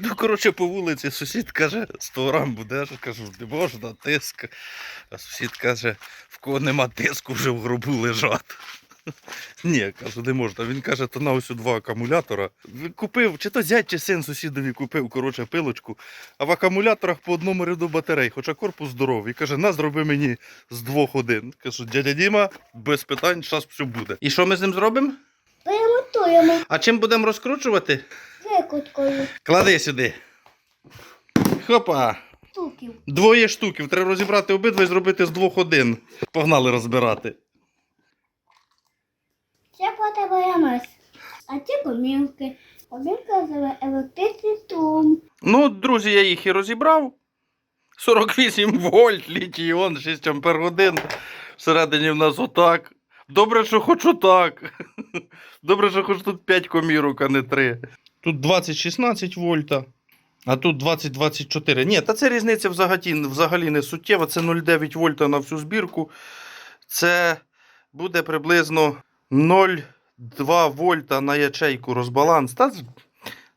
Іду, коротше, по вулиці, сусід каже, 100 грам будеш, кажу, не можна, тиск. А сусід каже, в кого нема тиску, вже в гробу лежать. Ні, кажу, не можна. Він каже, то на ось два акумулятора. Купив, чи то зять, чи син сусідові купив, коротше, пилочку, а в акумуляторах по одному ряду батарей, хоча корпус здоровий. Каже, на зроби мені з двох один. Кажу, дядя Діма, без питань, зараз все буде. І що ми з ним зробимо? Перемотуємо А чим будемо розкручувати? Викруткою Клади сюди. Хопа. штуків. Двоє штуків. Треба розібрати обидва і зробити з двох один. Погнали розбирати. Це потрібно А ці комірки. Комірка з електричний струм. Ну, друзі, я їх і розібрав. 48 вольт, літій-іон, 6 ампер годин. Всередині в нас отак. Добре, що хоч отак. Добре, що хоч тут 5 комірок, а не 3. Тут 20-16 вольта, а тут 20-24. Ні, та це різниця взагалі, взагалі не суттєва. Це 0,9 вольта на всю збірку. Це буде приблизно 0,2 вольта на ячейку розбаланс. Та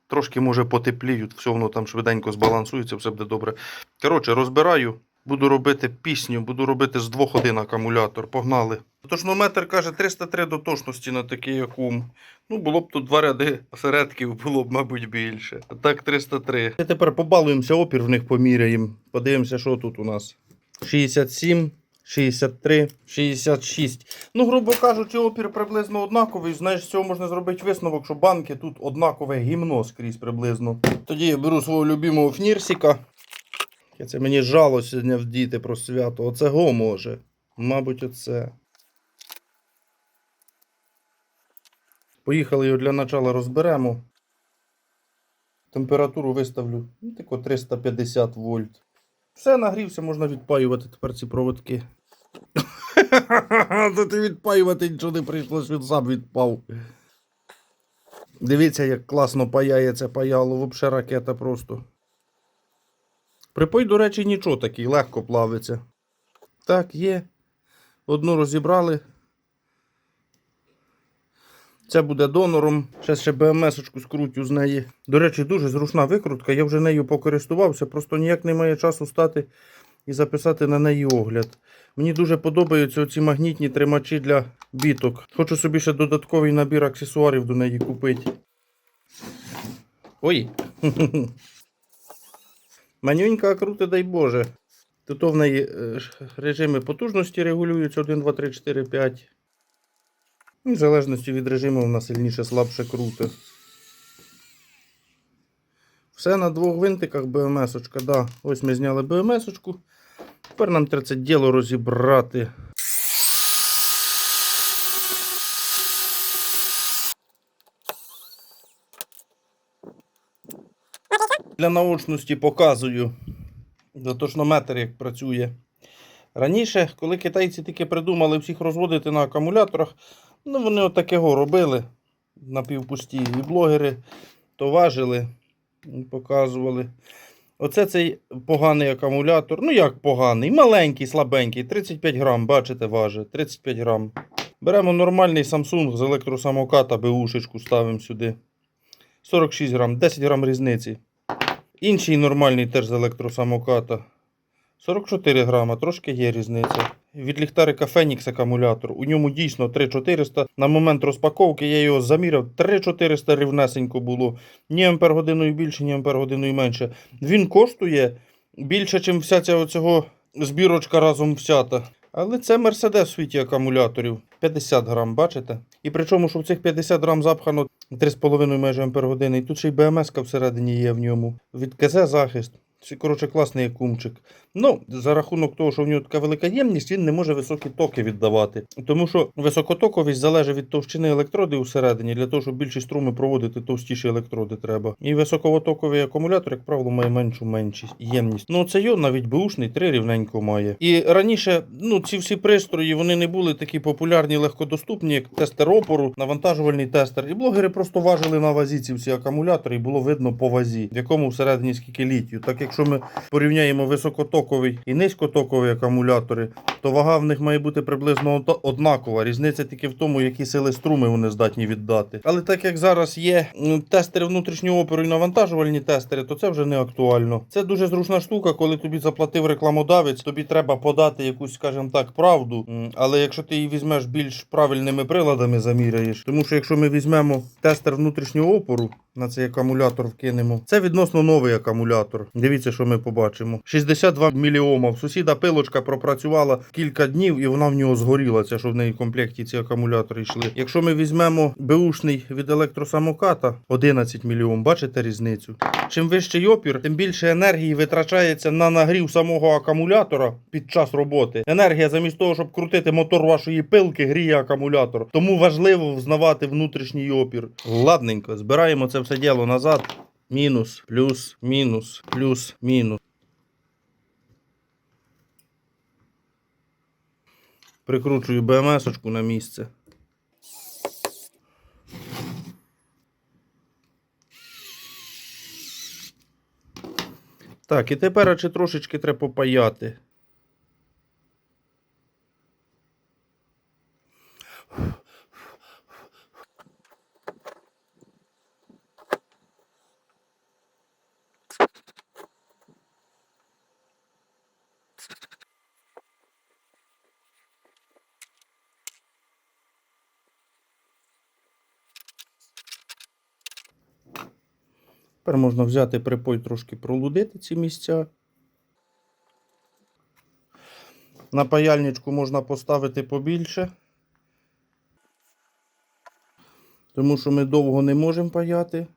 трошки може потепліють, все воно там швиденько збалансується, все буде добре. Коротше, розбираю, буду робити пісню, буду робити з двох один акумулятор. Погнали. Тошнометр каже 303 до точності на такий акум. Ну, було б тут два ряди осередків, було б, мабуть, більше. А так 303. І тепер побалуємося, опір в них поміряємо. Подивимося, що тут у нас. 67, 63, 66. Ну, грубо кажучи, опір приблизно однаковий. Знаєш, з цього можна зробити висновок, що банки тут однакове гімно скрізь приблизно. Тоді я беру свого любимого фнірсіка. Це мені жало сьогодні вдіти про свято. Оце го може. Мабуть, оце. Поїхали його для начала розберемо. Температуру виставлю ну, тако 350 вольт. Все нагрівся, можна відпаювати тепер ці проводки. Тут і відпаювати нічого не прийшлось, він сам відпав. Дивіться, як класно паяє це паяло, взагалі ракета просто. Припой, до речі, нічого такий, легко плавиться. Так, є. Одну розібрали. Це буде донором. Зараз ще БМС-очку скрутю з неї. До речі, дуже зручна викрутка. Я вже нею покористувався, просто ніяк немає часу стати і записати на неї огляд. Мені дуже подобаються ці магнітні тримачі для біток. Хочу собі ще додатковий набір аксесуарів до неї купити. Ой. Манюнька крути, дай Боже. Тут в неї е, режими потужності регулюються 1, 2, 3, 4, 5. Ну, В залежності від режиму вона сильніше слабше круте. Все на двох винтиках БМС-очка. Да. Ось ми зняли БМС-очку. Тепер нам треба це діло розібрати. Для наочності показую дотошнометр, як працює. Раніше, коли китайці тільки придумали всіх розводити на акумуляторах, ну вони отакого робили напівпусті. І блогери то важили показували. Оце цей поганий акумулятор. Ну як поганий, маленький, слабенький, 35 грам, бачите, важить, 35 грам. Беремо нормальний Samsung з електросамоката, беушечку ставимо сюди. 46 грам, 10 грам різниці. Інший нормальний теж з електросамоката. 44 грама, трошки є різниця. Від ліхтарика Phoenix акумулятор. У ньому дійсно 3400. На момент розпаковки я його заміряв. 3400 рівнесенько було. Ні ампер годиною більше, ні ампер годиною менше. Він коштує більше, ніж вся ця оцього збірочка разом взята. Але це Мерседес в світі акумуляторів. 50 грам, бачите? І причому, що в цих 50 грам запхано 3,5 майже ампер години. І тут ще й БМС всередині є в ньому. Від КЗ захист. Коротше, класний кумчик. Ну, за рахунок того, що в нього така велика ємність, він не може високі токи віддавати. Тому що високотоковість залежить від товщини електроди всередині. Для того, щоб більші струми проводити, товстіші електроди треба. І високовотоковий акумулятор, як правило, має меншу меншість ємність. Ну, це його навіть бушний, три рівненько має. І раніше, ну, ці всі пристрої вони не були такі популярні, легкодоступні, як тестер опору, навантажувальний тестер. І блогери просто важили на вазі ці всі акумулятори, і було видно по вазі, в якому всередині скільки літію. Так як якщо ми порівняємо високотоковий і низькотоковий акумулятори, то вага в них має бути приблизно однакова. Різниця тільки в тому, які сили струми вони здатні віддати. Але так як зараз є тестери внутрішнього опору і навантажувальні тестери, то це вже не актуально. Це дуже зручна штука, коли тобі заплатив рекламодавець, тобі треба подати якусь, скажімо так, правду. Але якщо ти її візьмеш більш правильними приладами, заміряєш, тому що якщо ми візьмемо тестер внутрішнього опору. На цей акумулятор вкинемо. Це відносно новий акумулятор. Дивіться, що ми побачимо. 62 міліома. В сусіда пилочка пропрацювала кілька днів і вона в нього згоріла. Це що в неї в комплекті ці акумулятори йшли. Якщо ми візьмемо беушний від електросамоката 11 мільйон, бачите різницю? Чим вищий опір, тим більше енергії витрачається на нагрів самого акумулятора під час роботи. Енергія замість того, щоб крутити мотор вашої пилки, гріє акумулятор. Тому важливо взнавати внутрішній опір. Ладненько, збираємо це все діло назад. Мінус, плюс, мінус, плюс, мінус. Прикручую БМС-очку на місце. Так, і тепер чи трошечки треба попаяти. Тепер можна взяти припой, трошки пролудити ці місця. На паяльничку можна поставити побільше. Тому що ми довго не можемо паяти.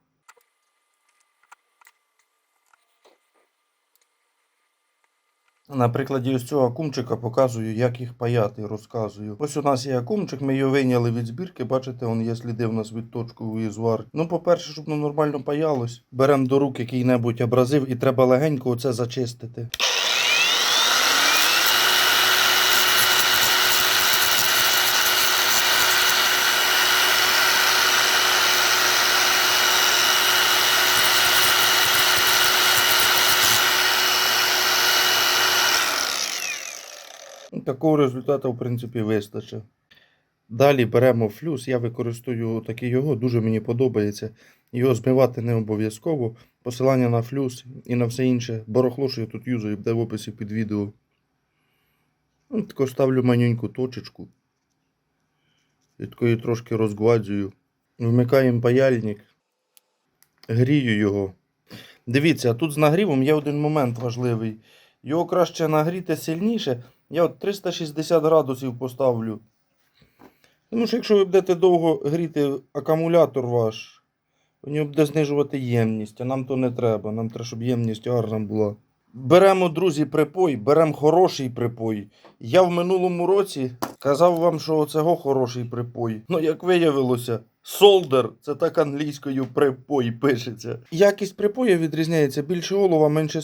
На прикладі ось цього акумчика показую, як їх паяти, розказую. Ось у нас є акумчик, ми його вийняли від збірки, бачите, он є сліди в нас від точкової зварки. Ну, по-перше, щоб воно нормально паялось, беремо до рук який-небудь абразив і треба легенько оце зачистити. Такого результату, в принципі, вистачить. Далі беремо флюс. Я використовую такий його, дуже мені подобається. Його змивати не обов'язково. Посилання на флюс і на все інше. Барахло, що я тут юзаю, буде в описі під відео. Ну, тако ставлю манюньку точечку. І такою трошки розгладжую. Вмикаємо паяльник. Грію його. Дивіться, тут з нагрівом є один момент важливий. Його краще нагріти сильніше. Я от 360 градусів поставлю. Тому що якщо ви будете довго гріти акумулятор ваш, у нього буде знижувати ємність, а нам то не треба. Нам треба, щоб ємність гарна була. Беремо, друзі, припой, беремо хороший припой. Я в минулому році казав вам, що цього хороший припой. Ну, як виявилося, солдер це так англійською припой пишеться. Якість припою відрізняється більше олова, менше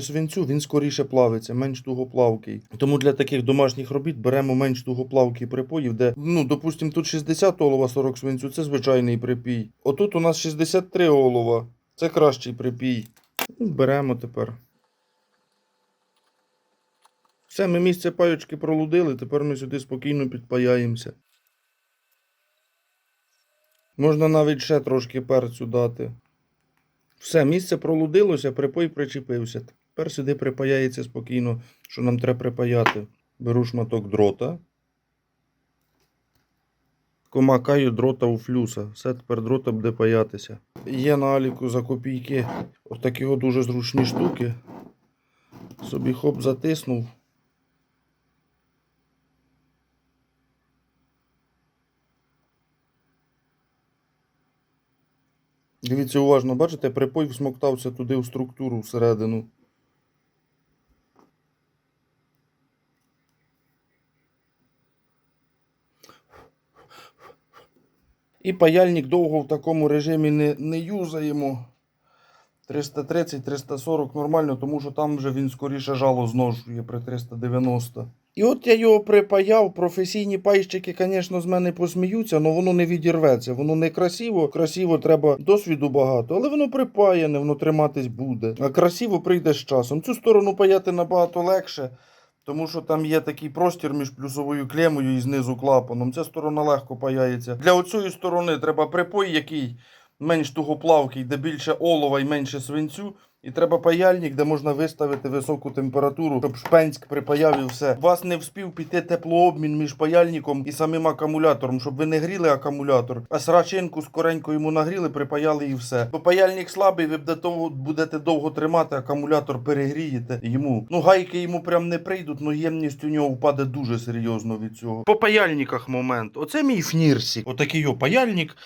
свинцю, він скоріше плавиться, менш тугоплавкий. Тому для таких домашніх робіт беремо менш тугоплавкі припоїв, де, ну, допустимо, тут 60 олова, 40 свинцю, це звичайний припій. Отут у нас 63 олова, це кращий припій. Ну, Беремо тепер. Все, ми місце паючки пролудили, тепер ми сюди спокійно підпаяємося. Можна навіть ще трошки перцю дати. Все, місце пролудилося, припой причепився. Тепер сюди припаяється спокійно, що нам треба припаяти. Беру шматок дрота. Комакаю дрота у флюса. Все, тепер дрота буде паятися. Є на аліку за копійки отакі от дуже зручні штуки. Собі хоп затиснув. Дивіться уважно, бачите, припой всмоктався туди в структуру всередину. І паяльник довго в такому режимі не, не юзаємо. 330-340 нормально, тому що там вже він скоріше жало зношує при 390. І от я його припаяв, професійні пайщики, звісно, з мене посміються, але воно не відірветься, воно не красиво. Красиво треба досвіду багато, але воно припаяне, воно триматись буде. А красиво прийде з часом. Цю сторону паяти набагато легше. Тому що там є такий простір між плюсовою клемою і знизу клапаном. Ця сторона легко паяється. Для оцієї сторони треба припой, який менш тугоплавкий, де більше олова і менше свинцю. І треба паяльник, де можна виставити високу температуру, щоб шпенськ припаяв і все. У вас не вспів піти теплообмін між паяльником і самим акумулятором, щоб ви не гріли акумулятор, а срачинку скоренько йому нагріли, припаяли і все. Бо паяльник слабий, ви будете довго, будете довго тримати, акумулятор перегрієте йому. Ну гайки йому прям не прийдуть, ну ємність у нього впаде дуже серйозно від цього. По паяльниках момент. Оце мій фнірсі. Отакий його паяльник.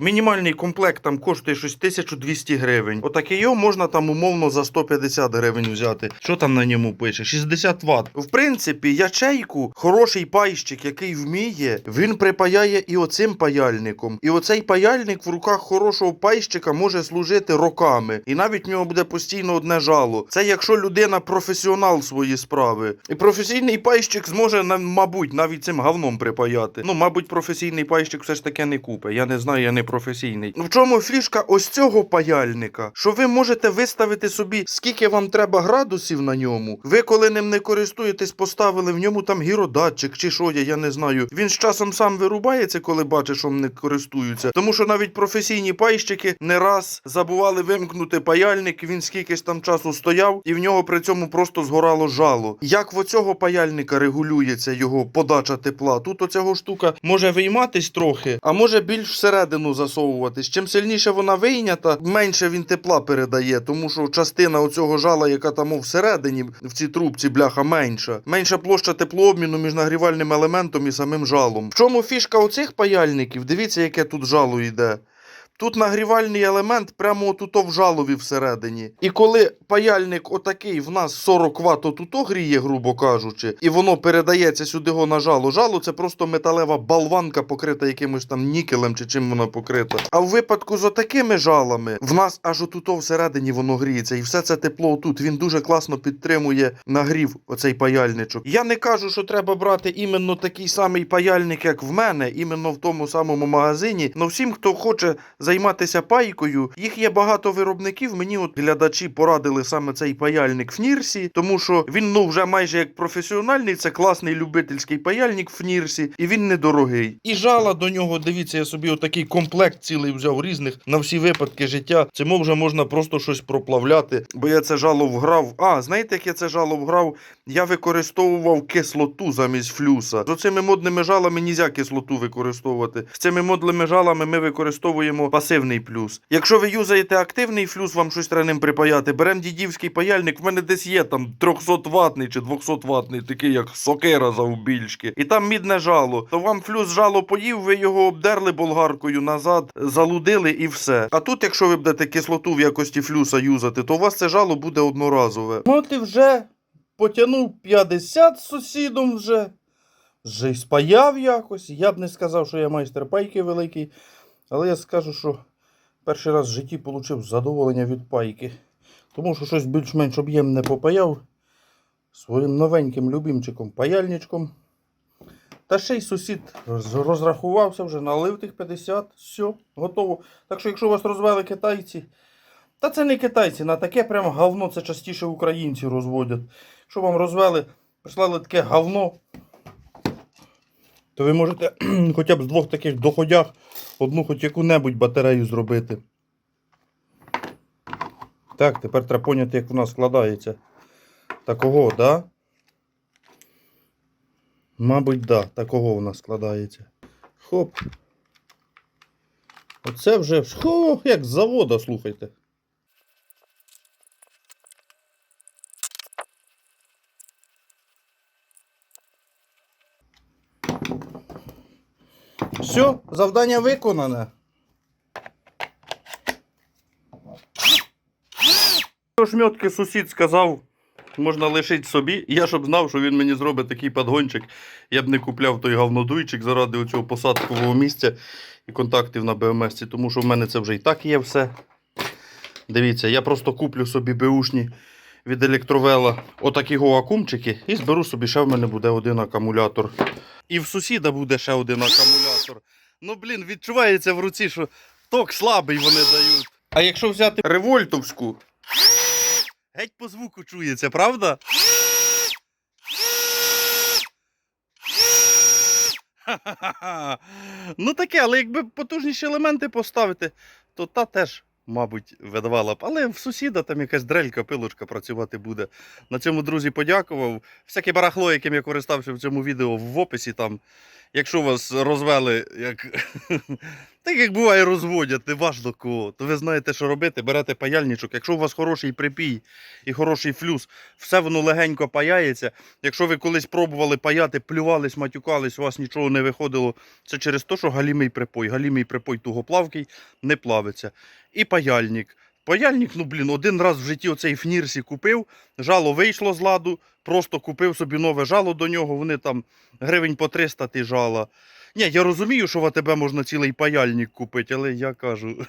Мінімальний комплект там коштує щось 1200 гривень. Отакий його можна там умовно за 150 гривень взяти. Що там на ньому пише? 60 Вт. В принципі, ячейку, хороший пайщик, який вміє, він припаяє і оцим паяльником. І оцей паяльник в руках хорошого пайщика може служити роками. І навіть в нього буде постійно одне жало. Це якщо людина професіонал свої справи. І професійний пайщик зможе, мабуть, навіть цим говном припаяти. Ну, мабуть, професійний пайщик все ж таки не купить. Я не знаю, я не професійний. В чому фішка ось цього паяльника? Що ви можете виставити собі, скільки вам треба градусів на ньому. Ви, коли ним не користуєтесь, поставили в ньому там гіродатчик чи що, я, я не знаю. Він з часом сам вирубається, коли бачить, що не користуються. Тому що навіть професійні пайщики не раз забували вимкнути паяльник. Він скільки ж там часу стояв, і в нього при цьому просто згорало жало. Як в оцього паяльника регулюється його подача тепла? Тут оцього штука може вийматись трохи, а може більш всередину засовуватись. Чим сильніше вона вийнята, менше він тепла передає, тому що частина оцього жала, яка там всередині в цій трубці, бляха, менша. Менша площа теплообміну між нагрівальним елементом і самим жалом. В чому фішка оцих паяльників? Дивіться, яке тут жало йде. Тут нагрівальний елемент прямо отуто в жалові всередині. І коли паяльник отакий в нас 40 Вт отуто гріє, грубо кажучи, і воно передається сюди го на жало. Жало це просто металева болванка, покрита якимось там нікелем чи чим вона покрита. А в випадку з отакими жалами в нас аж отуто всередині воно гріється, і все це тепло тут. Він дуже класно підтримує нагрів оцей паяльничок. Я не кажу, що треба брати іменно такий самий паяльник, як в мене, іменно в тому самому магазині. Но всім, хто хоче займатися пайкою, їх є багато виробників. Мені от глядачі порадили саме цей паяльник в Нірсі, тому що він ну вже майже як професіональний. Це класний любительський паяльник в Нірсі, і він недорогий. І жала до нього, дивіться, я собі отакий комплект цілий взяв різних на всі випадки життя. Цим вже можна просто щось проплавляти, бо я це жало вграв. А знаєте, як я це жало вграв? Я використовував кислоту замість флюса. З оцими модними жалами нельзя кислоту використовувати. З цими модними жалами ми використовуємо пасивний плюс. Якщо ви юзаєте активний флюс, вам щось треба ним припаяти. Беремо дідівський паяльник. В мене десь є там 300 ватний чи 200 ватний, такий як сокира завбільшки. І там мідне жало. То вам флюс жало поїв, ви його обдерли болгаркою назад, залудили і все. А тут, якщо ви будете кислоту в якості флюса юзати, то у вас це жало буде одноразове. Ну ти вже потягнув 50 з сусідом вже. Вже й спаяв якось. Я б не сказав, що я майстер пайки великий. Але я скажу, що перший раз в житті отримав задоволення від пайки. Тому що щось більш-менш об'ємне попаяв своїм новеньким любімчиком паяльничком. Та ще й сусід розрахувався вже, налив тих 50, все, готово. Так що, якщо вас розвели китайці, та це не китайці, на таке прямо говно це частіше українці розводять. Що вам розвели, прислали таке говно, то ви можете хоча б з двох таких доходях одну хоч яку-небудь батарею зробити. Так, тепер треба поняти, як вона складається. Такого, да? Мабуть, да, такого вона складається. Хоп. Оце вже хо, як з завода, слухайте. Все, завдання виконане. Шмьотки сусід сказав, можна лишити собі. Я щоб знав, що він мені зробить такий подгончик, я б не купляв той говнодуйчик заради оцього посадкового місця і контактів на БМС, тому що в мене це вже і так є все. Дивіться, я просто куплю собі беушні від електровела отакі акумчики і зберу собі ще в мене буде один акумулятор. І в сусіда буде ще один акумулятор. Ну, блін, відчувається в руці, що ток слабий вони дають. А якщо взяти револьтовську, геть по звуку чується, правда? Ха-ха-ха. Ну таке, але якби потужніші елементи поставити, то та теж, мабуть, видавала б. Але в сусіда там якась дрелька, пилочка працювати буде. На цьому, друзі, подякував. Всяке барахло, яким я користався в цьому відео в описі там. Якщо вас розвели, як так як буває, розводять, не важно кого, то ви знаєте, що робити, берете паяльничок. Якщо у вас хороший припій і хороший флюс, все воно легенько паяється. Якщо ви колись пробували паяти, плювались, матюкались, у вас нічого не виходило, це через те, що галімий припой. Галімий припой тугоплавкий не плавиться. І паяльник. Паяльник, ну блін, один раз в житті оцей фнірсі купив, жало вийшло з ладу, просто купив собі нове жало до нього, вони там гривень по 300 ти жала. Ні, я розумію, що в АТБ можна цілий паяльник купити, але я кажу,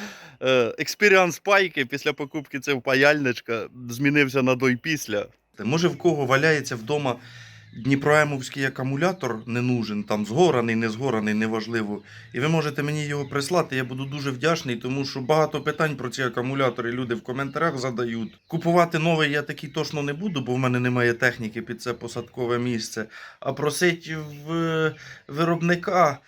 експіріанс пайки після покупки цього паяльничка змінився на до й після. Може в кого валяється вдома Дніпроемовський акумулятор не нужен, там згораний, не згораний, неважливо. І ви можете мені його прислати. Я буду дуже вдячний, тому що багато питань про ці акумулятори люди в коментарях задають. Купувати новий я такий точно не буду, бо в мене немає техніки під це посадкове місце. А просить в е, виробника.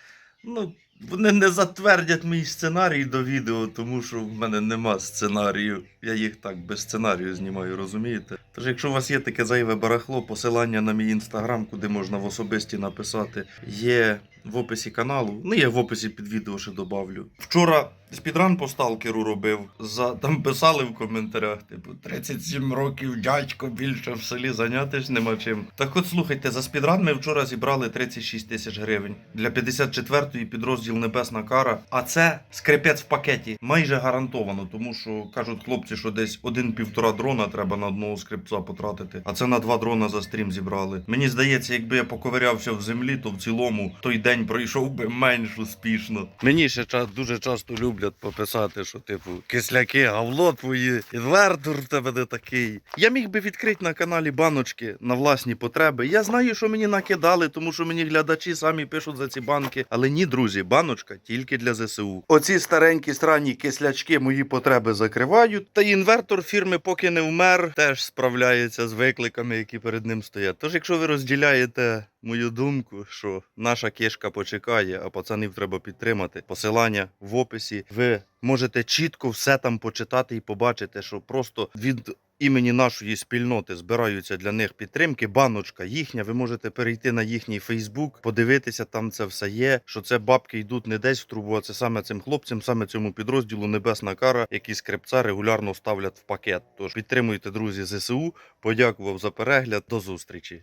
Ну, вони не затвердять мій сценарій до відео, тому що в мене нема сценарію. Я їх так без сценарію знімаю, розумієте? Тож, якщо у вас є таке зайве барахло, посилання на мій інстаграм, куди можна в особисті написати, є в описі каналу. Ну, я в описі під відео ще добавлю. Вчора спідран по сталкеру робив. За там писали в коментарях, типу, 37 років дядько більше в селі зайнятись нема чим. Так от слухайте, за спідран ми вчора зібрали 36 тисяч гривень для 54-ї підрозділ Небесна Кара. А це скрипець в пакеті. Майже гарантовано, тому що кажуть хлопці, що десь один-півтора дрона треба на одного скрипця потратити. А це на два дрона за стрім зібрали. Мені здається, якби я поковирявся в землі, то в цілому той день пройшов би менш успішно. Мені ще ча- дуже часто люблять пописати, що типу кисляки, гавло твої, інвертор в тебе не такий. Я міг би відкрити на каналі баночки на власні потреби. Я знаю, що мені накидали, тому що мені глядачі самі пишуть за ці банки. Але ні, друзі, баночка тільки для ЗСУ. Оці старенькі странні кислячки мої потреби закривають. Та інвертор фірми, поки не вмер, теж справляється з викликами, які перед ним стоять. Тож, якщо ви розділяєте мою думку, що наша кишка почекає, а пацанів треба підтримати. Посилання в описі. Ви можете чітко все там почитати і побачити, що просто від імені нашої спільноти збираються для них підтримки. Баночка їхня. Ви можете перейти на їхній Фейсбук, подивитися, там це все є. Що це бабки йдуть не десь в трубу, а це саме цим хлопцям, саме цьому підрозділу Небесна Кара, які скрипця регулярно ставлять в пакет. Тож підтримуйте, друзі, ЗСУ. Подякував за перегляд. До зустрічі.